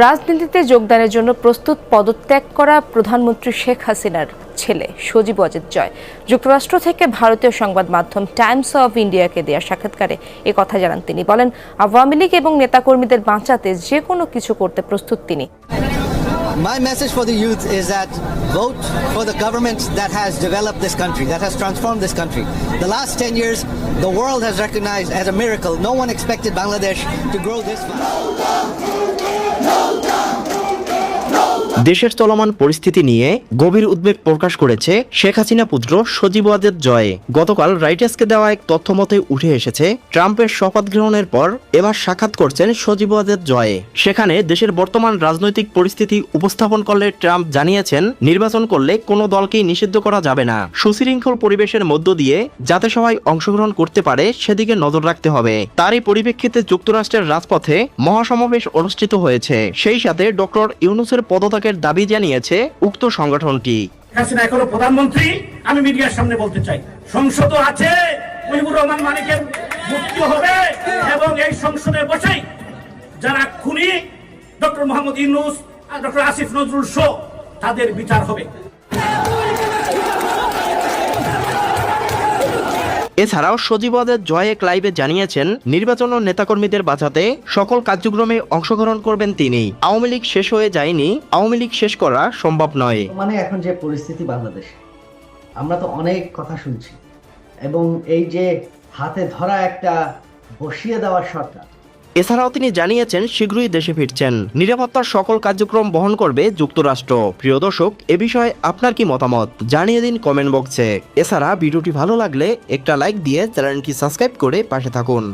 রাজনীতিতে যোগদানের জন্য প্রস্তুত পদত্যাগ করা প্রধানমন্ত্রী শেখ হাসিনার ছেলে সজীব অজিত জয় যুক্তরাষ্ট্র থেকে ভারতীয় সংবাদ মাধ্যম টাইমস অফ ইন্ডিয়াকে দেওয়া সাক্ষাৎকারে এ কথা জানান তিনি বলেন আওয়ামী লীগ এবং নেতাকর্মীদের বাঁচাতে যে কোনো কিছু করতে প্রস্তুত তিনি My message for the youth is that vote for the government that has developed this country, that has transformed this country. The last 10 years, the world has recognized as a miracle. No one expected Bangladesh to grow this fast. দেশের চলমান পরিস্থিতি নিয়ে গভীর উদ্বেগ প্রকাশ করেছে শেখ হাসিনা পুত্র সজীব ওয়াজেদ জয়। গতকাল রাইটার্সকে দেওয়া এক তথ্য মতে উঠে এসেছে, ট্রাম্পের শপথ গ্রহণের পর এবার সাক্ষাৎ করছেন সজীব ওয়াজেদ জয়। সেখানে দেশের বর্তমান রাজনৈতিক পরিস্থিতি উপস্থাপন করলে ট্রাম্প জানিয়েছেন, নির্বাচন করলে কোনো দলকেই নিষিদ্ধ করা যাবে না। সুশৃঙ্খল পরিবেশের মধ্য দিয়ে যাতে সবাই অংশগ্রহণ করতে পারে সেদিকে নজর রাখতে হবে। তারই পরিপ্রেক্ষিতে যুক্তরাষ্ট্রের রাজপথে মহাসমাবেশ অনুষ্ঠিত হয়েছে। সেই সাথে ডক্টর ইউনুসের পদত্যাগের দাবি জানিয়েছে উক্ত সংগঠনটি। এখনও প্রধানমন্ত্রী, আমি মিডিয়ার সামনে বলতে চাই। সংসদ আছে মুজিবুর রহমান মানিকের মুক্তি হবে এবং এই সংসদে বসেই যারা খুনি, ডক্টর মোহাম্মদ ইউনুস আর ডক্টর আসিফ নজরুল শো তাদের বিচার হবে। এছাড়াও সজীবদের জয় এক লাইভে জানিয়েছেন, নির্বাচন ও নেতাকর্মীদের বাঁচাতে সকল কার্যক্রমে অংশগ্রহণ করবেন তিনি। আওয়ামী লীগ শেষ হয়ে যায়নি, আওয়ামী লীগ শেষ করা সম্ভব নয়। মানে এখন যে পরিস্থিতি বাংলাদেশে, আমরা তো অনেক কথা শুনছি। এবং এই যে হাতে ধরা একটা বসিয়ে দেওয়ার সরকার এছাড়াও তিনি জানিয়েছেন, শীঘ্রই দেশে ফিরছেন। নিরাপত্তার সকল কার্যক্রম বহন করবে যুক্তরাষ্ট্র। প্রিয় দর্শক, এ বিষয়ে আপনার কি মতামত? জানিয়ে দিন কমেন্ট বক্সে। এছাড়া ভিডিওটি ভালো লাগলে একটা লাইক দিয়ে চ্যানেলটি সাবস্ক্রাইব করে পাশে থাকুন।